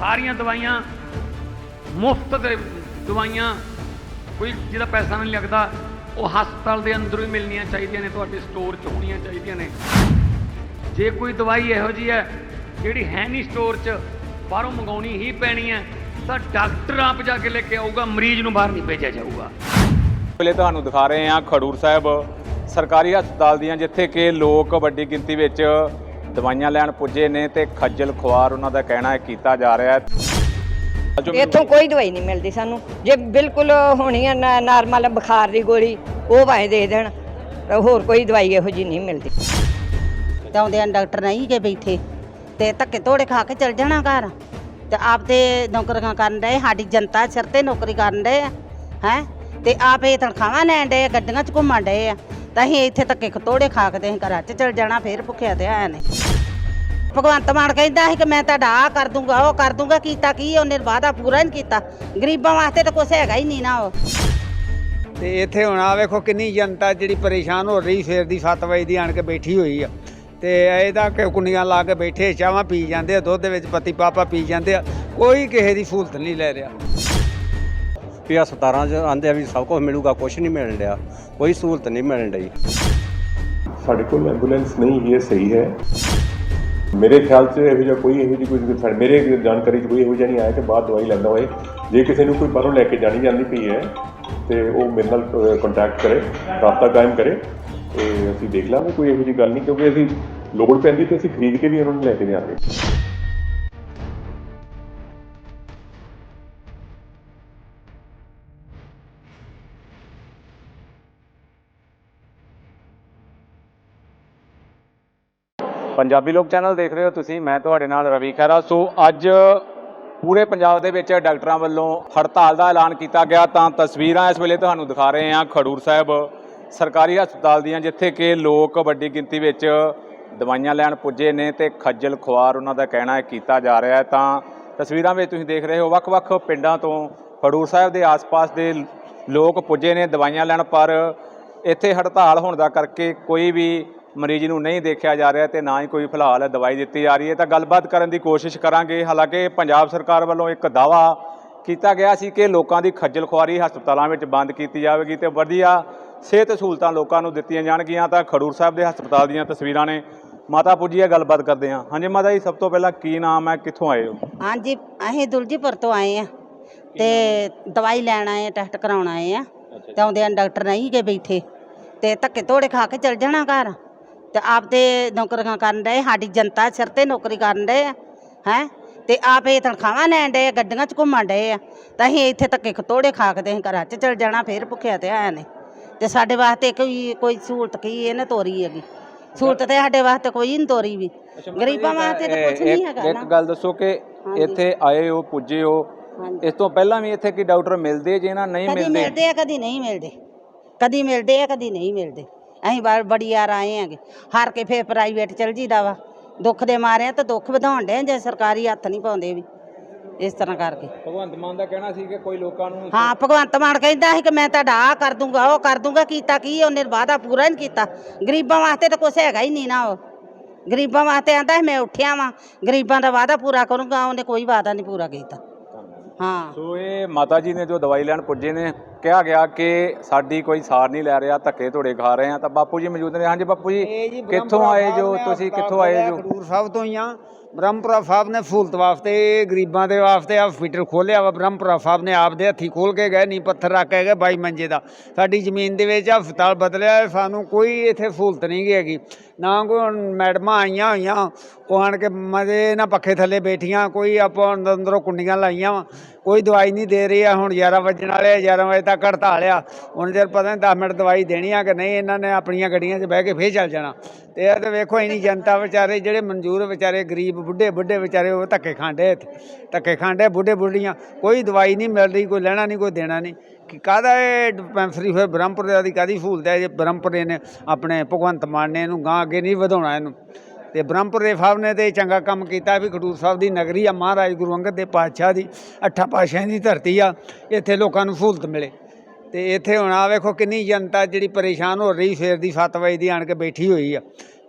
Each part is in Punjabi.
ਸਾਰੀਆਂ ਦਵਾਈਆਂ, ਮੁਫਤ ਦੇ ਦਵਾਈਆਂ, ਕੋਈ ਜਿਹਦਾ ਪੈਸਾ ਨਹੀਂ ਲੱਗਦਾ, ਉਹ ਹਸਪਤਾਲ ਦੇ ਅੰਦਰੋਂ ਹੀ ਮਿਲਣੀਆਂ ਚਾਹੀਦੀਆਂ ਨੇ, ਤੁਹਾਡੇ ਸਟੋਰ 'ਚ ਹੋਣੀਆਂ ਚਾਹੀਦੀਆਂ ਨੇ। ਜੇ ਕੋਈ ਦਵਾਈ ਇਹੋ ਜੀ ਹੈ, ਜਿਹੜੀ ਹੈ ਨਹੀਂ ਸਟੋਰ 'ਚ, ਬਾਹਰੋਂ ਮੰਗਾਉਣੀ ਹੀ ਪੈਣੀ ਹੈ, ਤਾਂ ਡਾਕਟਰ ਆਪ ਜਾ ਕੇ ਲੈ ਕੇ ਆਊਗਾ, ਮਰੀਜ਼ ਨੂੰ ਬਾਹਰ ਨਹੀਂ ਭੇਜਿਆ ਜਾਊਗਾ। ਪਹਿਲੇ ਤੁਹਾਨੂੰ ਦਿਖਾ ਰਹੇ ਹਾਂ ਖਡੂਰ ਸਾਹਿਬ, ਸਰਕਾਰੀ ਹਸਪਤਾਲ ਦੀਆਂ, ਜਿੱਥੇ ਕਿ ਲੋਕ ਵੱਡੀ ਗਿਣਤੀ ਵਿੱਚ ਦਵਾਈਆਂ ਲੈਣ ਪੁੱਜੇ ਨੇ ਤੇ ਖੱਜਲ ਖੁਆਰ ਉਹਨਾਂ ਦਾ ਕਹਿਣਾ ਹੈ ਕੀਤਾ ਜਾ ਰਿਹਾ ਹੈ। ਜੋ ਇੱਥੋਂ ਕੋਈ ਦਵਾਈ ਨਹੀਂ ਮਿਲਦੀ ਸਾਨੂੰ। ਜੇ ਬਿਲਕੁਲ ਹੋਣੀ ਆ ਨਾਰਮਲ ਬੁਖਾਰ ਦੀ ਗੋਲੀ ਉਹ ਭਾਵੇਂ ਦੇ ਦੇਣ। ਤਾਂ ਹੋਰ ਕੋਈ ਦਵਾਈ ਇਹੋ ਜੀ ਨਹੀਂ ਮਿਲਦੀ। ਤੇ ਆ ਡਾਕਟਰ ਨਹੀਂ ਕੇ ਬੈਠੇ। ਤੇ ਧੱਕੇ ਤੋੜੇ ਖਾ ਕੇ ਚਲ ਜਾਣਾ ਘਰ। ਤੇ ਆਪ ਤੇ ਨੌਕਰੀਆਂ ਕਰਨ ਡਏ ਸਾਡੀ ਜਨਤਾ ਸਿਰ ਤੇ ਨੌਕਰੀ ਕਰਨ ਆ। ਹੈ? ਤੇ ਆਪ ਇਹ ਤਨਖਾਹਾਂ ਲੈਣ ਡਏ ਆ, ਗੱਡੀਆਂ 'ਚ ਘੁੰਮਣ ਡਏ ਆ। ਤਾਂ ਅਸੀਂ ਇੱਥੇ ਧੱਕੇ ਤੋੜੇ ਖਾ ਕੇ ਤੇ ਅਸੀਂ ਘਰਾਂ 'ਚ ਚਲ ਜਾਣਾ, ਫੇਰ ਭੁੱਖਿਆ ਤੇ ਆਇਆ ਨੇ ਭਗਵੰਤ ਮਾਨ ਕਹਿੰਦਾ ਸੀ ਕਿ ਮੈਂ ਤੁਹਾਡਾ ਆਹ ਕਰ ਦੂੰਗਾ, ਉਹ ਕਰ ਦੂੰਗਾ, ਕੀਤਾ ਕੀ ਉਹਨੇ ਵਾਅਦਾ ਪੂਰਾ ਨਹੀਂ ਕੀਤਾ। ਗਰੀਬਾਂ ਵਾਸਤੇ ਤਾਂ ਕੁਛ ਹੈਗਾ ਹੀ ਨਹੀਂ ਨਾ ਉਹ। ਤੇ ਇੱਥੇ ਹੁਣ ਆ ਵੇਖੋ ਕਿੰਨੀ ਜਨਤਾ ਜਿਹੜੀ ਪਰੇਸ਼ਾਨ ਹੋ ਰਹੀ, ਸਵੇਰ ਦੀ 7 ਵਜੇ ਦੀ ਆਣ ਕੇ ਬੈਠੀ ਹੋਈ ਆ। ਤੇ ਇਹਦਾ ਕਿ ਕੁੰਡੀਆਂ ਲਾ ਕੇ ਬੈਠੇ ਚਾਹਾਂ ਪੀ ਜਾਂਦੇ ਆ, ਦੁੱਧ ਦੇ ਵਿੱਚ ਪਤੀ ਪਾਪਾ ਪੀ ਜਾਂਦੇ ਆ। ਕੋਈ ਕਿਸੇ ਦੀ ਸਹੂਲਤ ਨਹੀਂ ਲੈ ਰਿਹਾ। ਵੀ ਹਸਪਤਾਲਾਂ 'ਚ ਆਂਦੇ ਆ ਵੀ ਸਭ ਕੁਝ ਮਿਲੂਗਾ ਕੁਝ ਨਹੀਂ ਮਿਲਣ ਡਿਆ, ਕੋਈ ਸਹੂਲਤ ਨਹੀਂ ਮਿਲਣ ਡਈ। ਸਾਡੇ ਕੋਲ ਐਂਬੂਲੈਂਸ ਨਹੀਂ ਇਹ ਸਹੀ ਹੈ। ਮੇਰੇ ਖਿਆਲ 'ਚ ਇਹੋ ਜਿਹਾ ਕੋਈ ਇਹੋ ਜਿਹੀ ਕੋਈ ਸਾਡੇ, ਮੇਰੇ ਜਾਣਕਾਰੀ 'ਚ ਕੋਈ ਇਹੋ ਜਿਹਾ ਨਹੀਂ ਆਇਆ ਕਿ ਬਾਹਰ ਦਵਾਈ ਲੈਂਦਾ ਹੋਏ। ਜੇ ਕਿਸੇ ਨੂੰ ਕੋਈ ਬਾਹਰੋਂ ਲੈ ਕੇ ਜਾਣੀ ਜਾਂਦੀ ਪਈ ਹੈ, ਤੇ ਉਹ ਮੇਰੇ ਨਾਲ ਕੰਟੈਕਟ ਕਰੇ, ਰਾਬਤਾ ਕਾਇਮ ਕਰੇ, ਤੇ ਅਸੀਂ ਦੇਖ ਲਾਂਗੇ, ਕੋਈ ਇਹੋ ਜਿਹੀ ਗੱਲ ਨਹੀਂ, ਕਿਉਂਕਿ ਅਸੀਂ ਲੋੜ ਪੈਂਦੀ ਤੇ ਅਸੀਂ ਖਰੀਦ ਕੇ ਵੀ ਉਹਨਾਂ ਨੂੰ ਲੈ ਕੇ ਜਾਵਾਂਗੇ। ਪੰਜਾਬੀ ਲੋਕ ਚੈਨਲ ਦੇਖ ਰਹੇ ਹੋ ਤੁਸੀਂ, ਮੈਂ ਤੁਹਾਡੇ ਨਾਲ ਰਵੀ ਖਹਿਰਾ। ਸੋ ਅੱਜ ਪੂਰੇ ਪੰਜਾਬ ਦੇ ਵਿੱਚ ਡਾਕਟਰਾਂ ਵੱਲੋਂ ਹੜਤਾਲ ਦਾ ਐਲਾਨ ਕੀਤਾ ਗਿਆ। ਤਾਂ ਤਸਵੀਰਾਂ ਇਸ ਵੇਲੇ ਤੁਹਾਨੂੰ ਦਿਖਾ ਰਹੇ ਹਾਂ ਖਡੂਰ ਸਾਹਿਬ ਸਰਕਾਰੀ ਹਸਪਤਾਲ ਦੀਆਂ, ਜਿੱਥੇ ਕਿ ਲੋਕ ਵੱਡੀ ਗਿਣਤੀ ਵਿੱਚ ਦਵਾਈਆਂ ਲੈਣ ਪੁੱਜੇ ਨੇ ਤੇ ਖੱਜਲ ਖੁਆਰ ਉਹਨਾਂ ਦਾ ਕਹਿਣਾ ਹੈ, ਕੀਤਾ ਜਾ ਰਿਹਾ ਹੈ। ਤਾਂ ਤਸਵੀਰਾਂ ਵਿੱਚ ਤੁਸੀਂ ਦੇਖ ਰਹੇ ਹੋ, ਵੱਖ-ਵੱਖ ਪਿੰਡਾਂ ਤੋਂ ਖਡੂਰ ਸਾਹਿਬ ਦੇ ਆਸ-ਪਾਸ ਦੇ ਲੋਕ ਪੁੱਜੇ ਨੇ ਦਵਾਈਆਂ ਲੈਣ, ਪਰ ਇੱਥੇ ਹੜਤਾਲ ਹੋਣ ਦਾ ਕਰਕੇ ਕੋਈ ਵੀ ਮਰੀਜ਼ ਨੂੰ ਨਹੀਂ ਦੇਖਿਆ ਜਾ ਰਿਹਾ ਤੇ ਨਾ ਹੀ ਕੋਈ ਫਿਲਹਾਲ ਦਵਾਈ ਦਿੱਤੀ ਜਾ ਰਹੀ ਹੈ। ਤਾਂ ਗੱਲਬਾਤ ਕਰਨ ਦੀ ਕੋਸ਼ਿਸ਼ ਕਰਾਂਗੇ। ਹਾਲਾਂਕਿ ਪੰਜਾਬ ਸਰਕਾਰ ਵੱਲੋਂ ਇੱਕ ਦਾਵਾ ਕੀਤਾ ਗਿਆ ਸੀ ਕਿ ਲੋਕਾਂ ਦੀ ਖੱਜਲ ਖੁਆਰੀ ਹਸਪਤਾਲਾਂ ਵਿੱਚ ਬੰਦ ਕੀਤੀ ਜਾਵੇਗੀ ਤੇ ਵਧੀਆ ਸਿਹਤ ਸਹੂਲਤਾਂ ਲੋਕਾਂ ਨੂੰ ਦਿੱਤੀਆਂ ਜਾਣਗੀਆਂ। ਤਾਂ ਖਡੂਰ ਸਾਹਿਬ ਦੇ ਹਸਪਤਾਲ ਦੀਆਂ ਤਸਵੀਰਾਂ ਨੇ। ਮਾਤਾ ਪੁੱਜੀ ਹੈ ਗੱਲਬਾਤ ਕਰਦੇ ਹਾਂ। ਹਾਂਜੀ ਮਾਤਾ ਜੀ ਸਭ ਤੋਂ ਪਹਿਲਾਂ ਕੀ ਨਾਮ ਹੈ? ਕਿੱਥੋਂ ਆਏ ਹੋ? ਹਾਂਜੀ ਅਸੀਂ ਦੁਲਜੀਪੁਰ ਤੋਂ ਆਏ ਆ ਤੇ ਦਵਾਈ ਲੈਣ ਆਏ ਆ ਟੈਸਟ ਕਰਾਉਣ ਆਏ ਆ ਤੇ ਆਉਂਦੇ ਆ ਡਾਕਟਰ ਨਹੀਂ ਕੇ ਬੈਠੇ। ਤੇ ਧੱਕੇ ਤੋੜੇ ਖਾ ਕੇ ਚਲ ਜਾਣਾ ਘਰ। ਤੇ ਆਪ ਤੇ ਨੌਕਰੀਆਂ ਕਰਨ ਡਏ ਸਾਡੀ ਜਨਤਾ ਸਿਰ ਤੇ ਨੌਕਰੀ ਕਰਨ ਡਏ ਆ ਹੈ? ਤੇ ਆਪ ਇਹ ਤਨਖਾਹਾਂ ਲੈਣ ਆ, ਗੱਡੀਆਂ 'ਚ ਘੁੰਮਣ ਡਏ ਆ। ਤਾਂ ਅਸੀਂ ਇੱਥੇ ਧੱਕੇ ਤੋੜੇ ਖਾ ਕੇ ਤੇ ਅਸੀਂ ਘਰਾਂ 'ਚ ਚਲ ਜਾਣਾ ਫੇਰ ਭੁੱਖਿਆ ਤੇ ਆਇਆ ਨੇ ਤੇ ਸਾਡੇ ਵਾਸਤੇ ਕੋਈ ਕੋਈ ਸਹੂਲਤ ਕੀ ਇਹਨੇ ਤੋਰੀ ਹੈਗੀ। ਸਹੂਲਤ ਤੇ ਸਾਡੇ ਵਾਸਤੇ ਕੋਈ ਨਹੀਂ ਤੋਰੀ ਵੀ। ਗਰੀਬਾਂ ਵਾਸਤੇ ਤਾਂ ਕੁਝ ਨਹੀਂ ਹੈਗਾ ਇੱਕ ਗੱਲ ਦੱਸੋ ਕਿ ਇੱਥੇ ਆਏ ਹੋ ਪੁੱਜੇ ਹੋ। ਇਸ ਤੋਂ ਪਹਿਲਾਂ ਵੀ ਇੱਥੇ ਕੀ ਡਾਕਟਰ ਮਿਲਦੇ ਜੇ ਨਾ ਨਹੀਂ ਕਦੀ ਮਿਲਦੇ? ਮਿਲਦੇ ਆ ਕਦੀ ਨਹੀਂ ਮਿਲਦੇ। ਕਦੀ ਮਿਲਦੇ ਆ ਕਦੀ ਨਹੀਂ ਮਿਲਦੇ। ਅਸੀਂ ਬੜ- ਬੜੀ ਯਾਰ ਆਏ ਆਂਗੇ ਹਾਰ ਕੇ ਫੇਰ ਪ੍ਰਾਈਵੇਟ ਚਲ ਜੀਦਾ ਵਾ। ਦੁੱਖ ਦੇ ਮਾਰਿਆ ਤਾਂ ਦੁੱਖ ਵਧਾਉਣ ਦੇ ਜੇ ਸਰਕਾਰੀ ਹੱਥ ਨਹੀਂ ਪਾਉਂਦੇ ਵੀ। ਇਸ ਤਰ੍ਹਾਂ ਕਰਕੇ। ਭਗਵੰਤ ਮਾਨ ਦਾ ਕਹਿਣਾ ਸੀ ਕਿ ਕੋਈ ਲੋਕਾਂ ਨੂੰ ਹਾਂ ਭਗਵੰਤ ਮਾਨ ਕਹਿੰਦਾ ਸੀ ਕਿ ਮੈਂ ਤੁਹਾਡਾ ਆਹ ਕਰ ਦੂੰਗਾ ਉਹ ਕਰ ਦੂੰਗਾ ਕੀਤਾ ਕੀ ਉਹਨੇ ਵਾਅਦਾ ਪੂਰਾ ਨਹੀਂ ਕੀਤਾ। ਗਰੀਬਾਂ ਵਾਸਤੇ ਤਾਂ ਕੁਛ ਹੈਗਾ ਹੀ ਨਹੀਂ ਨਾ ਉਹ। ਗਰੀਬਾਂ ਵਾਸਤੇ ਆਂਦਾ ਸੀ ਮੈਂ ਉੱਠਿਆ ਵਾਂ। ਗਰੀਬਾਂ ਦਾ ਵਾਅਦਾ ਪੂਰਾ ਕਰੂੰਗਾ ਉਹਨੇ ਕੋਈ ਵਾਅਦਾ ਨਹੀਂ ਪੂਰਾ ਕੀਤਾ। ਹਾਂ। ਸੋ ਇਹ ਮਾਤਾ ਜੀ ਨੇ ਜੋ ਦਵਾਈ ਲੈਣ ਪੁੱਜੇ ਨੇ ਕਿਹਾ ਗਿਆ ਕਿ ਸਾਡੀ ਕੋਈ ਸਾਰ ਨਹੀਂ ਲੈ ਰਿਹਾ ਧੱਕੇ ਧੋੜੇ ਖਾ ਰਹੇ ਆ ਤਾਂ ਬਾਪੂ ਜੀ ਮੌਜੂਦ ਨੇ। ਹਾਂਜੀ ਬਾਪੂ ਜੀ ਕਿੱਥੋਂ ਆਏ ਜੋ ਨੇ ਤੁਸੀਂ ਕਿੱਥੋਂ ਆਏ ਜੋ? ਖਡੂਰ ਸਾਹਿਬ ਤੋਂ ਹੀ ਆ ਬ੍ਰਹਮਪੁਰਾ ਸਾਹਿਬ ਨੇ ਸਹੂਲਤ ਵਾਸਤੇ ਗਰੀਬਾਂ ਦੇ ਵਾਸਤੇ ਹਸਪੀਟਲ ਖੋਲਿਆ ਵਾ। ਬ੍ਰਹਮਪੁਰਾ ਸਾਹਿਬ ਨੇ ਆਪਦੇ ਹੱਥੀ ਖੋਲ ਕੇ ਗਏ ਨਹੀਂ ਪੱਥਰ ਰੱਖ ਕੇ ਗਏ ਬਾਈ ਮੰਜੇ ਦਾ। ਸਾਡੀ ਜ਼ਮੀਨ ਦੇ ਵਿੱਚ ਹਸਪਤਾਲ ਬਦਲਿਆ ਸਾਨੂੰ ਕੋਈ ਇੱਥੇ ਸਹੂਲਤ ਨਹੀਂ ਹੈਗੀ। ਨਾ ਕੋਈ ਮੈਡਮਾਂ ਆਈਆਂ ਹੋਈਆਂ ਉਹ ਆਣ ਕੇ ਮਜ਼ੇ ਨਾਲ ਪੱਖੇ ਥੱਲੇ ਬੈਠੀਆਂ ਕੋਈ ਆਪਾਂ ਅੰਦਰੋਂ ਕੁੰਡੀਆਂ ਲਾਈਆਂ ਵਾ। ਕੋਈ ਦਵਾਈ ਨਹੀਂ ਦੇ ਰਹੀ ਆ, ਹੁਣ 11 ਵਜਣ ਵਾਲੇ ਆ 11 ਵਜੇ ਤੱਕ ਹੜਤਾਲ ਆ। ਹੁਣ ਜੇ ਪਤਾ ਨਹੀਂ 10 ਮਿੰਟ ਦਵਾਈ ਦੇਣੀ ਆ ਕਿ ਨਹੀਂ, ਇਹਨਾਂ ਨੇ ਆਪਣੀਆਂ ਗੱਡੀਆਂ 'ਚ ਬਹਿ ਕੇ ਫੇਰ ਚੱਲ ਜਾਣਾ। ਤੇ ਇਹ ਤੇ ਵੇਖੋ ਇਨੀ ਜਨਤਾ ਵਿਚਾਰੇ, ਜਿਹੜੇ ਮਨਜ਼ੂਰ ਵਿਚਾਰੇ, ਗਰੀਬ ਬੁੱਢੇ ਬੁੱਢੇ ਵਿਚਾਰੇ, ਉਹ ਧੱਕੇ ਖਾਂਦੇ ਇੱਥੇ। ਧੱਕੇ ਖਾਂਦੇ ਬੁੱਢੇ ਬੁੱਢੀਆਂ। ਕੋਈ ਦਵਾਈ ਨਹੀਂ ਮਿਲ ਰਹੀ, ਕੋਈ ਲੈਣਾ ਨਹੀਂ, ਕੋਈ ਦੇਣਾ ਨਹੀਂ। ਕਿ ਕਾਹਦਾ ਇਹ ਡਿਸਪੈਂਸਰੀ ਹੋਏ ਬ੍ਰਹਮਪੁਰ ਦੀ ਕਾਦੀ ਸਹੂਲਤ ਹੈ? ਜੇ ਬ੍ਰਹਮਪੁਰੇ ਨੇ ਆਪਣੇ ਭਗਵੰਤ ਮਾਨ ਨੇ ਇਹਨੂੰ ਗਾਂ ਅੱਗੇ ਨਹੀਂ ਵਧਾਉਣਾ ਇਹਨੂੰ। ਤੇ ਬ੍ਰਹਮਪੁਰ ਦੇ ਸਾਹਿਬ ਨੇ ਤੇ ਚੰਗਾ ਕੰਮ ਕੀਤਾ ਵੀ ਖਡੂਰ ਸਾਹਿਬ ਦੀ ਨਗਰੀ ਆ, ਮਹਾਰਾਜ ਗੁਰੂ ਅੰਗਦ ਦੇ ਪਾਤਸ਼ਾਹ ਦੀ, ਅੱਠਾਂ ਪਾਤਸ਼ਾਹਾਂ ਦੀ ਧਰਤੀ ਆ, ਇੱਥੇ ਲੋਕਾਂ ਨੂੰ ਸਹੂਲਤ ਮਿਲੇ। ਤੇ ਇੱਥੇ ਹੁਣ ਆ ਵੇਖੋ ਕਿੰਨੀ ਜਨਤਾ ਜਿਹੜੀ ਪਰੇਸ਼ਾਨ ਹੋ ਰਹੀ, ਸਵੇਰ ਦੀ 7 ਵਜੇ ਦੀ ਆਣ ਕੇ ਬੈਠੀ ਹੋਈ ਆ।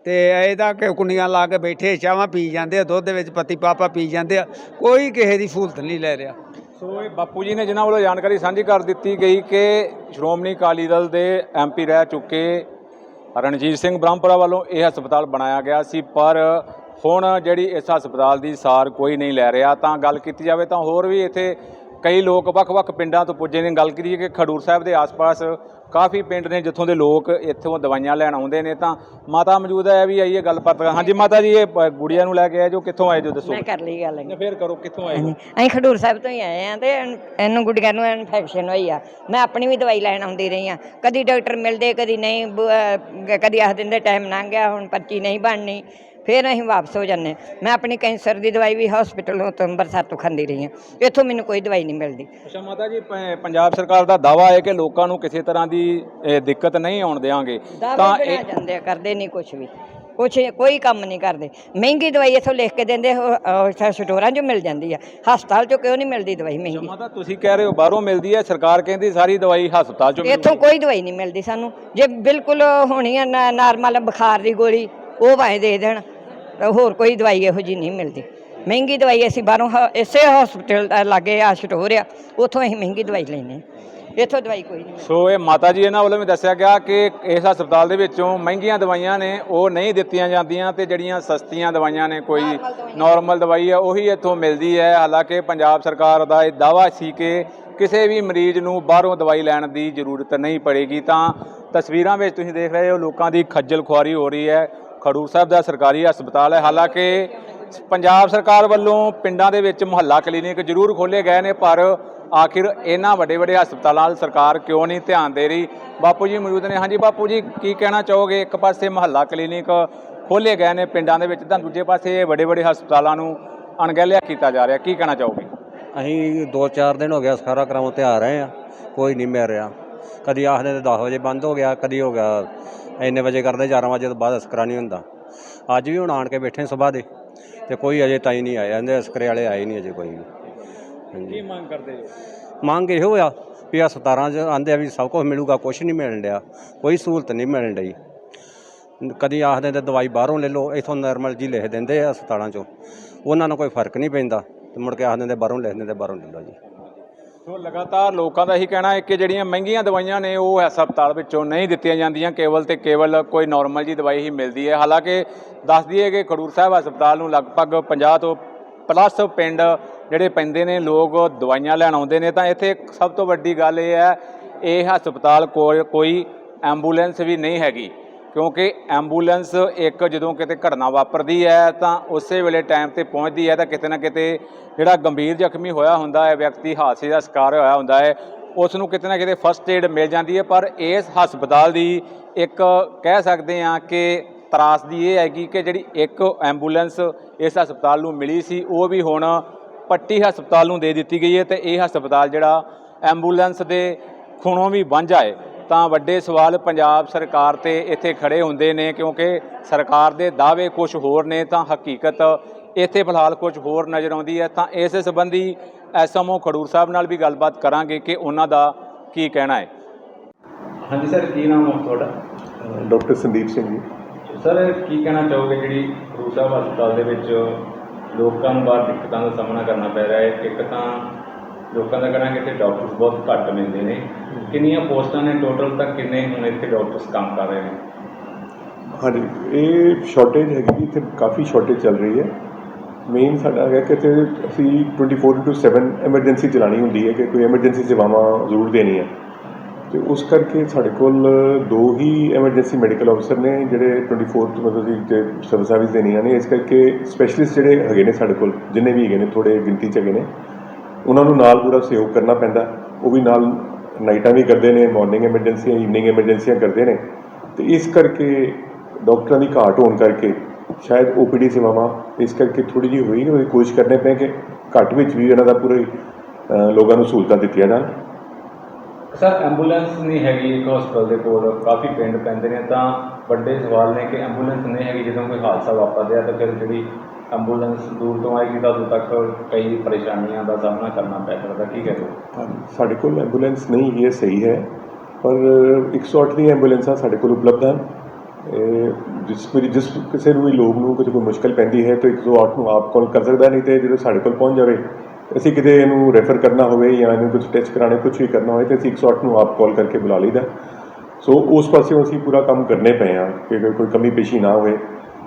ਤੇ ਇਹਦਾ ਕਿ ਕੁੰਡੀਆਂ ਲਾ ਕੇ ਬੈਠੇ ਚਾਹਾਂ ਪੀ ਜਾਂਦੇ ਆ, ਦੁੱਧ ਦੇ ਵਿੱਚ ਪੱਤੀ ਪਾਪਾ ਪੀ ਜਾਂਦੇ ਆ, ਕੋਈ ਕਿਸੇ ਦੀ ਸਹੂਲਤ ਨਹੀਂ ਲੈ ਰਿਹਾ। ਸੋ ਇਹ ਬਾਪੂ ਜੀ ਨੇ ਜਿਨ੍ਹਾਂ ਵੱਲੋਂ ਜਾਣਕਾਰੀ ਸਾਂਝੀ ਕਰ ਦਿੱਤੀ ਗਈ ਕਿ ਸ਼੍ਰੋਮਣੀ ਅਕਾਲੀ ਦਲ ਦੇ ਐਮਪੀ ਰਹਿ ਚੁੱਕੇ ਰਣਜੀਤ ਸਿੰਘ ਬ੍ਰਹਮਪੁਰਾ ਵੱਲੋਂ ਇਹ ਹਸਪਤਾਲ ਬਣਾਇਆ ਗਿਆ ਸੀ, ਪਰ ਹੁਣ ਜਿਹੜੀ ਇਸ ਹਸਪਤਾਲ ਦੀ ਸਾਰ ਕੋਈ ਨਹੀਂ ਲੈ ਰਿਹਾ। ਤਾਂ ਗੱਲ ਕੀਤੀ ਜਾਵੇ ਤਾਂ ਹੋਰ ਵੀ ਇੱਥੇ ਕਈ ਲੋਕ ਵੱਖ-ਵੱਖ ਪਿੰਡਾਂ ਤੋਂ ਪੁੱਜੇ ਨੇ। ਗੱਲ ਕਰੀਏ ਕਿ ਖਡੂਰ ਸਾਹਿਬ ਦੇ ਆਸ-ਪਾਸ ਕਾਫੀ ਪਿੰਡ ਨੇ ਜਿੱਥੋਂ ਦੇ ਲੋਕ ਇੱਥੋਂ ਦਵਾਈਆਂ ਲੈਣ ਆਉਂਦੇ ਨੇ। ਤਾਂ ਮਾਤਾ ਮੌਜੂਦ ਹੈ ਵੀ ਆਈਏ ਗੱਲਬਾਤ ਹਾਂਜੀ ਮਾਤਾ ਜੀ ਇਹ ਗੁੜੀਆ ਨੂੰ ਲੈ ਕੇ ਆਏ ਜੋ ਕਿੱਥੋਂ ਆਏ ਜੋ ਦੱਸੋ। ਮੈਂ ਕਰ ਲਈ ਗੱਲ ਫੇਰ ਕਰੋ ਕਿੱਥੋਂ ਆਏ? ਅਸੀਂ ਖਡੂਰ ਸਾਹਿਬ ਤੋਂ ਹੀ ਆਏ ਆ ਤੇ ਇਹਨ- ਗੁੱਡੀਆਂ ਨੂੰ ਇਨਫੈਕਸ਼ਨ ਹੋਈ ਆ। ਮੈਂ ਆਪਣੀ ਵੀ ਦਵਾਈ ਲੈਣ ਆਉਂਦੀ ਰਹੀ ਆ ਕਦੀ ਡਾਕਟਰ ਮਿਲਦੇ ਕਦੀ ਨਹੀਂ ਕਦੀ ਆਖ ਦਿੰਦੇ ਟਾਈਮ ਲੰਘ ਗਿਆ ਹੁਣ ਪਰਚੀ ਨਹੀਂ ਬਣਨੀ। ਫਿਰ ਅਸੀਂ ਵਾਪਸ ਹੋ ਜਾਂਦੇ ਮੈਂ ਆਪਣੀ ਕੈਂਸਰ ਦੀ ਦਵਾਈ ਵੀ ਹਸਪੀਟਲੋਂ ਤੋਂ ਅੰਮ੍ਰਿਤਸਰ ਤੋਂ ਖਾਂਦੀ ਰਹੀ ਆ ਇੱਥੋਂ ਮੈਨੂੰ ਕੋਈ ਦਵਾਈ ਨਹੀਂ ਮਿਲਦੀ। ਅੱਛਾ ਮਾਤਾ ਜੀ ਪੰਜਾਬ ਸਰਕਾਰ ਦਾ ਦਾਵਾ ਹੈ ਕਿ ਲੋਕਾਂ ਨੂੰ ਕਿਸੇ ਤਰ੍ਹਾਂ ਦੀ ਦਿੱਕਤ ਨਹੀਂ ਆਉਣ ਦੇਵਾਂਗੇ ਤਾਂ ਇਹ ਜਾਂਦੇ ਕਰਦੇ ਨਹੀਂ ਕੁਝ ਵੀ। ਕੁਛ ਕੋਈ ਕੰਮ ਨਹੀਂ ਕਰਦੇ। ਮਹਿੰਗੀ ਦਵਾਈ ਇੱਥੋਂ ਲਿਖ ਕੇ ਦਿੰਦੇ ਸਟੋਰਾਂ 'ਚੋਂ ਮਿਲ ਜਾਂਦੀ ਆ। ਹਸਪਤਾਲ 'ਚੋਂ ਕਿਉਂ ਨਹੀਂ ਮਿਲਦੀ ਦਵਾਈ ਮਹਿੰਗੀ? ਮਾਤਾ ਤੁਸੀਂ ਕਹਿ ਰਹੇ ਹੋ ਬਾਹਰੋਂ ਮਿਲਦੀ ਹੈ ਸਰਕਾਰ ਕਹਿੰਦੀ ਸਾਰੀ ਦਵਾਈ ਹਸਪਤਾਲ ਚੋਂ ਇੱਥੋਂ ਕੋਈ ਦਵਾਈ ਨਹੀਂ ਮਿਲਦੀ ਸਾਨੂੰ। ਜੇ ਬਿਲਕੁਲ ਹੋਣੀ ਆ ਨਾਰਮਲ ਬੁਖਾਰ ਦੀ ਗੋਲੀ ਉਹ ਭਾਵੇਂ ਦੇ ਦੇਣ। ਤਾਂ ਹੋਰ ਕੋਈ ਦਵਾਈ ਇਹੋ ਜੀ ਨਹੀਂ ਮਿਲਦੀ। ਮਹਿੰਗੀ ਦਵਾਈ ਅਸੀਂ ਬਾਹਰੋਂ ਹ- ਇਸੇ ਹਸਪੀਟਲ ਦਾ ਲਾਗੇ ਆ ਸਟੋਰ ਆ ਉੱਥੋਂ ਅਸੀਂ ਮਹਿੰਗੀ ਦਵਾਈ ਲੈਂਦੇ ਹਾਂ। ਇੱਥੋਂ ਦਵਾਈ ਕੋਈ ਨਹੀਂ। ਸੋ ਇਹ ਮਾਤਾ ਜੀ ਇਹਨਾਂ ਵੱਲੋਂ ਵੀ ਦੱਸਿਆ ਗਿਆ ਕਿ ਇਸ ਹਸਪਤਾਲ ਦੇ ਵਿੱਚੋਂ ਮਹਿੰਗੀਆਂ ਦਵਾਈਆਂ ਨੇ ਉਹ ਨਹੀਂ ਦਿੱਤੀਆਂ ਜਾਂਦੀਆਂ ਤੇ ਜਿਹੜੀਆਂ ਸਸਤੀਆਂ ਦਵਾਈਆਂ ਨੇ ਕੋਈ ਨਾਰਮਲ ਦਵਾਈ। ਹੈ ਉਹੀ ਇੱਥੋਂ ਮਿਲਦੀ ਹੈ। ਹਾਲਾਂਕਿ ਪੰਜਾਬ ਸਰਕਾਰ ਦਾ ਇਹ ਦਾਵਾ ਸੀ ਕਿ ਕਿਸੇ ਵੀ ਮਰੀਜ਼ ਨੂੰ ਬਾਹਰੋਂ ਦਵਾਈ ਲੈਣ ਦੀ ਜ਼ਰੂਰਤ ਨਹੀਂ ਪੜੇਗੀ। ਤਾਂ ਤਸਵੀਰਾਂ ਵਿੱਚ ਤੁਸੀਂ ਦੇਖ ਰਹੇ ਹੋ ਲੋਕਾਂ ਦੀ ਖੱਜਲ ਖੁਆਰੀ ਹੋ ਰਹੀ ਹੈ। ਖਡੂਰ ਸਾਹਿਬ ਦਾ ਸਰਕਾਰੀ ਹਸਪਤਾਲ ਹੈ। ਹਾਲਾਂਕਿ ਪੰਜਾਬ ਸਰਕਾਰ ਵੱਲੋਂ ਪਿੰਡਾਂ ਦੇ ਵਿੱਚ ਮੁਹੱਲਾ ਕਲੀਨਿਕ ਜ਼ਰੂਰ ਖੋਲ੍ਹੇ ਗਏ ਨੇ, ਪਰ ਆਖਿਰ ਇਹਨਾਂ ਵੱਡੇ ਵੱਡੇ ਹਸਪਤਾਲਾਂ ਵੱਲ ਸਰਕਾਰ ਕਿਉਂ ਨਹੀਂ ਧਿਆਨ ਦੇ ਰਹੀ? ਬਾਪੂ ਜੀ ਮੌਜੂਦ ਨੇ। ਹਾਂਜੀ ਬਾਪੂ ਜੀ, ਕੀ ਕਹਿਣਾ ਚਾਹੋਗੇ? ਇੱਕ ਪਾਸੇ ਮੁਹੱਲਾ ਕਲੀਨਿਕ ਖੋਲ੍ਹੇ ਗਏ ਨੇ ਪਿੰਡਾਂ ਦੇ ਵਿੱਚ, ਤਾਂ ਦੂਜੇ ਪਾਸੇ ਇਹ ਵੱਡੇ ਵੱਡੇ ਹਸਪਤਾਲਾਂ ਨੂੰ ਅਣਗਹਿਲਿਆ ਕੀਤਾ ਜਾ ਰਿਹਾ। ਕੀ ਕਹਿਣਾ ਚਾਹੋਗੇ? ਅਸੀਂ 2-4 ਦਿਨ ਹੋ ਗਿਆ ਸਾਰਾ ਕਰਾਉਂ ਤੇ ਆ ਰਹੇ ਆ ਕੋਈ ਨਹੀਂ ਮਿਲ ਰਿਹਾ। ਕਦੀ ਆਖਦੇ ਤੇ 10 ਵਜੇ ਬੰਦ ਹੋ ਗਿਆ ਕਦੀ ਹੋ ਗਿਆ ਇੰਨੇ ਵਜੇ ਕਰਦੇ 11 ਵਜੇ ਤੋਂ ਬਾਅਦ ਅਸਕਰਾ ਨਹੀਂ ਹੁੰਦਾ। ਅੱਜ ਵੀ ਹੁਣ ਆਣ ਕੇ ਬੈਠੇ ਸਵੇਰ ਦੇ ਤੇ ਕੋਈ ਅਜੇ ਤਾਈ ਨਹੀਂ ਆਇਆ ਇਹਦੇ ਅਸਕਰੇ ਵਾਲੇ ਆਏ ਨਹੀਂ ਅਜੇ ਕੋਈ ਵੀ। ਕੀ ਮੰਗ ਕਰਦੇ ਹੋ? ਮੰਗ ਇਹੋ ਆ ਵੀ ਹਸਪਤਾਲਾਂ 'ਚ ਆਂਦੇ ਆ ਵੀ ਸਭ ਕੁਝ ਮਿਲੂਗਾ ਕੁਝ ਨਹੀਂ ਮਿਲਣ ਡਿਆ ਕੋਈ ਸਹੂਲਤ ਨਹੀਂ ਮਿਲਣ ਡਈ। ਕਦੀ ਆਖਦੇ ਤੇ ਦਵਾਈ ਬਾਹਰੋਂ ਲੈ ਲਓ ਇਥੋਂ ਨਰਮਲ ਜੀ ਲਿਖ ਦਿੰਦੇ ਆ ਹਸਪਤਾਲਾਂ 'ਚੋਂ ਉਹਨਾਂ ਨੂੰ ਕੋਈ ਫ਼ਰਕ ਨਹੀਂ ਪੈਂਦਾ ਤੇ ਮੁੜ ਕੇ ਆਖ ਦਿੰਦੇ ਬਾਹਰੋਂ ਲਿਖ ਦਿੰਦੇ ਬਾਹਰੋਂ ਲੈ ਲਓ ਜੀ। ਸੋ ਲਗਾਤਾਰ ਲੋਕਾਂ ਦਾ ਇਹੀ ਕਹਿਣਾ ਹੈ ਕਿ ਜਿਹੜੀਆਂ ਮਹਿੰਗੀਆਂ ਦਵਾਈਆਂ ਨੇ ਉਹ ਹਸਪਤਾਲ ਵਿੱਚੋਂ ਨਹੀਂ ਦਿੱਤੀਆਂ ਜਾਂਦੀਆਂ। ਕੇਵਲ ਤੇ ਕੇਵਲ ਕੋਈ ਨਾਰਮਲ ਜੀ ਦਵਾਈ ਹੀ ਮਿਲਦੀ ਹੈ। ਹਾਲਾਂਕਿ ਦੱਸ ਦਈਏ ਕਿ ਖਡੂਰ ਸਾਹਿਬ ਹਸਪਤਾਲ ਨੂੰ ਲਗਭਗ 50 ਤੋਂ ਪਲੱਸ ਪਿੰਡ ਜਿਹੜੇ ਪੈਂਦੇ ਨੇ, ਲੋਕ ਦਵਾਈਆਂ ਲੈਣ ਆਉਂਦੇ ਨੇ। ਤਾਂ ਇੱਥੇ ਸਭ ਤੋਂ ਵੱਡੀ ਗੱਲ ਇਹ ਹੈ, ਇਹ ਹਸਪਤਾਲ ਕੋਲ ਕੋਈ ਐਂਬੂਲੈਂਸ ਵੀ ਨਹੀਂ ਹੈਗੀ। ਕਿਉਂਕਿ ਐਂਬੂਲੈਂਸ ਇੱਕ ਜਦੋਂ ਕਿਤੇ ਘਟਨਾ ਵਾਪਰਦੀ ਹੈ ਤਾਂ ਉਸੇ ਵੇਲੇ ਟਾਈਮ ਤੇ ਪਹੁੰਚਦੀ ਹੈ ਤਾਂ ਕਿਤੇ ਨਾ ਕਿਤੇ ਜਿਹੜਾ ਗੰਭੀਰ ਜ਼ਖਮੀ ਹੋਇਆ ਹੁੰਦਾ ਹੈ, ਵਿਅਕਤੀ ਹਾਦਸੇ ਦਾ ਸ਼ਿਕਾਰ ਹੋਇਆ ਹੁੰਦਾ ਹੈ ਉਸ ਨੂੰ ਕਿਤੇ ਨਾ ਕਿਤੇ ਫਸਟ ਏਡ ਮਿਲ ਜਾਂਦੀ ਹੈ। ਪਰ ਇਸ ਹਸਪਤਾਲ ਦੀ ਇੱਕ ਕਹਿ ਸਕਦੇ ਹਾਂ ਕਿ ਤਰਾਸਦੀ ਇਹ ਹੈਗੀ ਕਿ ਜਿਹੜੀ ਇੱਕ ਐਂਬੂਲੈਂਸ ਇਸ ਹਸਪਤਾਲ ਨੂੰ ਮਿਲੀ ਸੀ, ਉਹ ਵੀ ਹੁਣ ਪੱਟੀ ਹਸਪਤਾਲ ਨੂੰ ਦੇ ਦਿੱਤੀ ਗਈ ਹੈ ਤੇ ਇਹ ਹਸਪਤਾਲ ਜਿਹੜਾ ਐਂਬੂਲੈਂਸ ਦੇ ਖੁਣੋਂ ਵੀ ਵਾਂਝਾ ਹੈ। ਤਾਂ ਵੱਡੇ ਸਵਾਲ ਪੰਜਾਬ ਸਰਕਾਰ ਤੇ ਇੱਥੇ ਖੜੇ ਹੁੰਦੇ ਨੇ ਕਿਉਂਕਿ ਸਰਕਾਰ ਦੇ ਦਾਅਵੇ ਕੁਝ ਹੋਰ ਨੇ ਤਾਂ ਹਕੀਕਤ ਇੱਥੇ ਫਿਲਹਾਲ ਕੁਝ ਹੋਰ ਨਜ਼ਰ ਆਉਂਦੀ ਹੈ। ਤਾਂ ਇਸ ਸੰਬੰਧੀ ਐਸਐਮਓ ਖਡੂਰ ਸਾਹਿਬ ਨਾਲ ਵੀ ਗੱਲਬਾਤ ਕਰਾਂਗੇ ਕਿ ਉਹਨਾਂ ਦਾ ਕੀ ਕਹਿਣਾ ਹੈ। ਹਾਂਜੀ ਸਰ ਕੀ ਨਾਮ ਹੈ ਤੁਹਾਡਾ? ਡਾਕਟਰ ਸੰਦੀਪ ਸਿੰਘ ਜੀ। ਸਰ ਕੀ ਕਹਿਣਾ ਚਾਹੋਗੇ ਜਿਹੜੀ ਖਡੂਰ ਸਾਹਿਬ ਹਸਪਤਾਲ ਦੇ ਵਿੱਚ ਲੋਕਾਂ ਨੂੰ ਬਾਹਰ ਦਿੱਕਤਾਂ ਦਾ ਸਾਹਮਣਾ ਕਰਨਾ ਪੈ ਰਿਹਾ ਹੈ? ਇੱਕ ਤਾਂ ਲੋਕਾਂ ਦਾ ਕਹਿਣਾ ਕਿ ਇੱਥੇ ਡਾਕਟਰਸ ਬਹੁਤ ਘੱਟ ਮਿਲਦੇ ਨੇ। ਕਿੰਨੀਆਂ ਪੋਸਟਾਂ ਨੇ ਟੋਟਲ ਤਾਂ ਕਿੰਨੇ ਹੁਣ ਇੱਥੇ ਡਾਕਟਰਸ ਕੰਮ ਕਰ ਰਹੇ ਨੇ? ਹਾਂਜੀ, ਇਹ ਸ਼ਾਰਟੇਜ ਹੈਗੀ ਇੱਥੇ ਕਾਫੀ ਸ਼ਾਰਟੇਜ ਚੱਲ ਰਹੀ ਹੈ। ਮੇਨ ਸਾਡਾ ਹੈਗਾ ਕਿ ਇੱਥੇ ਅਸੀਂ 24/7 ਐਮਰਜੈਂਸੀ ਚਲਾਣੀ ਹੁੰਦੀ ਹੈ ਕਿ ਕੋਈ ਐਮਰਜੈਂਸੀ ਸੇਵਾਵਾਂ ਜ਼ਰੂਰ ਦੇਣੀਆਂ ਤੇ ਉਸ ਕਰਕੇ ਸਾਡੇ ਕੋਲ ਦੋ ਹੀ ਐਮਰਜੈਂਸੀ ਮੈਡੀਕਲ ਅਫਸਰ ਨੇ, ਜਿਹੜੇ 24 ਤੋਂ ਮਤਲਬ ਕਿ ਤੇ ਸਰਵਿਸ ਸਰਵਿਸ ਦੇਣੀਆਂ ਨੇ, ਇਸ ਕਰਕੇ ਸਪੈਸ਼ਲਿਸਟ ਜਿਹੜੇ ਹੈਗੇ ਨੇ ਸਾਡੇ ਕੋਲ, ਜਿੰਨੇ ਵੀ ਹੈਗੇ ਨੇ ਥੋੜੇ ਗਿਣਤੀ ਚ ਹੈਗੇ ਨੇ, ਉਹਨਾਂ ਨੂੰ ਨਾਲ ਪੂਰਾ ਸਹਿਯੋਗ ਕਰਨਾ ਪੈਂਦਾ, ਉਹ ਵੀ ਨਾਲ ਨਾਈਟਾਂ ਵੀ ਕਰਦੇ ਨੇ ਮਾਰਨਿੰਗ ਐਮਰਜੈਂਸੀਆਂ ਈਵਨਿੰਗ ਐਮਰਜੈਂਸੀਆਂ ਕਰਦੇ ਨੇ। ਤੇ ਇਸ ਕਰਕੇ ਡਾਕਟਰਾਂ ਦੀ ਘਾਟ ਹੋਣ ਕਰਕੇ ਸ਼ਾਇਦ ਓਪੀਡੀ ਸੇਵਾਵਾਂ ਇਸ ਕਰਕੇ ਥੋੜੀ ਜਿਹੀ ਹੋਈ ਉਹਦੀ ਕੋਸ਼ਿਸ਼ ਕਰਨੇ ਪਏ ਕਿ ਘੱਟ ਵਿੱਚ ਵੀ ਇਹਨਾਂ ਦਾ ਪੂਰੇ ਲੋਕਾਂ ਨੂੰ ਸਹੂਲਤਾਂ ਦਿੱਤੀਆਂ ਜਾਣ। ਸਰ, ਐਂਬੂਲੈਂਸ ਨਹੀਂ ਹੈਗੀ ਇੱਕ ਹਸਪਤਾਲ ਦੇ ਕੋਲ, ਕਾਫੀ ਪਿੰਡ ਪੈਂਦੇ ਨੇ, ਤਾਂ ਵੱਡੇ ਸਵਾਲ ਨੇ ਕਿ ਐਂਬੂਲੈਂਸ ਨਹੀਂ ਹੈਗੀ ਜਦੋਂ ਕੋਈ ਹਾਦਸਾ ਵਾਪਰਦਾ ਹੈ, ਤਾਂ ਫਿਰ ਜਿਹੜੀ ਐਂਬੂਲੈਂਸ ਦੂਰ ਤੋਂ ਆਏਗੀ ਤਾਂ ਉਦੋਂ ਤੱਕ ਕਈ ਪਰੇਸ਼ਾਨੀਆਂ ਦਾ ਸਾਹਮਣਾ ਕਰਨਾ ਪੈ ਸਕਦਾ ਕੀ ਕਹੋ ਹਾਂਜੀ, ਸਾਡੇ ਕੋਲ ਐਂਬੂਲੈਂਸ ਨਹੀਂ ਹੈ ਸਹੀ ਹੈ ਪਰ 108 ਦੀ ਐਂਬੂਲੈਂਸਾਂ ਸਾਡੇ ਕੋਲ ਉਪਲਬਧ ਹਨ। ਜਿਸ ਕੋਈ ਜਿਸ ਕਿਸੇ ਨੂੰ ਵੀ ਲੋਕ ਨੂੰ ਕਿਤੇ ਕੋਈ ਮੁਸ਼ਕਲ ਪੈਂਦੀ ਹੈ ਤਾਂ 108 ਨੂੰ ਆਪ ਕਾਲ ਕਰ ਸਕਦਾ ਨਹੀਂ ਤੇ ਜਦੋਂ ਸਾਡੇ ਕੋਲ ਪਹੁੰਚ ਜਾਵੇ ਅਸੀਂ ਕਿਤੇ ਇਹਨੂੰ ਰੈਫਰ ਕਰਨਾ ਹੋਵੇ ਜਾਂ ਇਹਨੂੰ ਕੁਝ ਟੈਸਟ ਕਰਾਣੇ ਕੁਝ ਵੀ ਕਰਨਾ ਹੋਵੇ ਤੇ ਅਸੀਂ 108 ਨੂੰ ਆਪ ਕਾਲ ਕਰਕੇ ਬੁਲਾ ਲਈਦਾ। ਸੋ ਉਸ ਪਾਸਿਓਂ ਅਸੀਂ ਪੂਰਾ ਕੰਮ ਕਰਨੇ ਪਏ ਹਾਂ ਕਿ ਕੋਈ- ਕੋਈ ਕਮੀ ਪੇਸ਼ੀ ਨਾ ਹੋਵੇ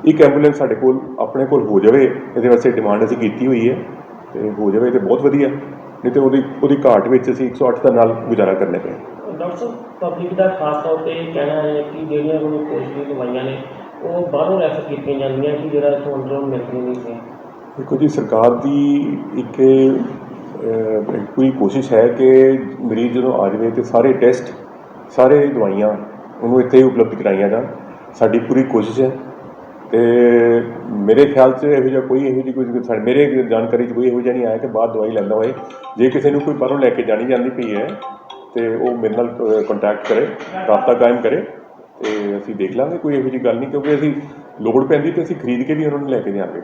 ਇੱਕ ਐਂਬੂਲੈਂਸ ਸਾਡੇ ਕੋਲ ਆਪਣੇ ਕੋਲ ਹੋ ਜਾਵੇ ਇਹਦੇ ਵਾਸਤੇ ਡਿਮਾਂਡ ਅਸੀਂ ਕੀਤੀ ਹੋਈ ਹੈ ਤੇ ਹੋ ਜਾਵੇ ਤੇ ਬਹੁਤ ਵਧੀਆ। ਨਹੀਂ ਤੇ ਉਹਦੀ ਉਹਦੀ ਘਾਟ ਵਿੱਚ ਅਸੀਂ 108 ਦਾ ਨਾਲ ਗੁਜ਼ਾਰਾ ਕਰਨੇ ਪਏ ਡਾਕਟਰ ਸਾਹਿਬ ਪਬਲਿਕ ਦਾ ਖਾਸ ਤੌਰ ਤੇ ਕਹਿਣਾ ਹੈ ਕਿ ਜਿਹੜੀਆਂ ਗਲੂਕੋਜ਼ ਦੀ ਦਵਾਈਆਂ ਨੇ ਉਹ ਬਾਹਰੋਂ ਰੈਫਰ ਕੀਤੀਆਂ ਜਾਂਦੀਆਂ ਕਿ ਜਿਹੜਾ ਇੱਥੋਂ ਅੰਦਰੋਂ ਮਿਲਦੀਆਂ ਨਹੀਂ ਸੀ। ਦੇਖੋ ਜੀ ਸਰਕਾਰ ਦੀ ਇੱਕ ਪੂਰੀ ਕੋਸ਼ਿਸ਼ ਹੈ ਕਿ ਮਰੀਜ਼ ਜਦੋਂ ਆ ਜਾਵੇ ਤੇ ਸਾਰੇ ਟੈਸਟ ਸਾਰੇ ਦਵਾਈਆਂ ਉਹਨੂੰ ਇੱਥੇ ਹੀ ਉਪਲਬਧ ਕਰਾਈਆਂ ਜਾਣ। ਸਾਡੀ ਪੂਰੀ ਕੋਸ਼ਿਸ਼ ਹੈ। ਤੇ ਮੇਰੇ ਖਿਆਲ 'ਚ ਇਹੋ ਜਿਹਾ ਕੋਈ ਇਹੋ ਜਿਹੀ ਕੋਈ ਸਾਡੇ, ਮੇਰੇ ਜਾਣਕਾਰੀ 'ਚ ਕੋਈ ਇਹੋ ਜਿਹਾ ਨਹੀਂ ਆਇਆ ਕਿ ਬਾਹਰ ਦਵਾਈ ਲੈਂਦਾ ਹੋਏ। ਜੇ ਕਿਸੇ ਨੂੰ ਕੋਈ ਬਾਹਰੋਂ ਲੈ ਕੇ ਜਾਣੀ ਜਾਂਦੀ ਪਈ ਹੈ, ਤੇ ਉਹ ਮੇਰੇ ਨਾਲ ਕੰਟੈਕਟ ਕਰੇ, ਰਾਬਤਾ ਕਾਇਮ ਕਰੇ, ਤੇ ਅਸੀਂ ਦੇਖ ਲਾਂਗੇ, ਕੋਈ ਇਹੋ ਜਿਹੀ ਗੱਲ ਨਹੀਂ, ਕਿਉਂਕਿ ਅਸੀਂ ਲੋੜ ਪੈਂਦੀ ਤੇ ਅਸੀਂ ਖਰੀਦ ਕੇ ਵੀ ਉਹਨਾਂ ਨੂੰ ਲੈ ਕੇ ਜਾਵਾਂਗੇ।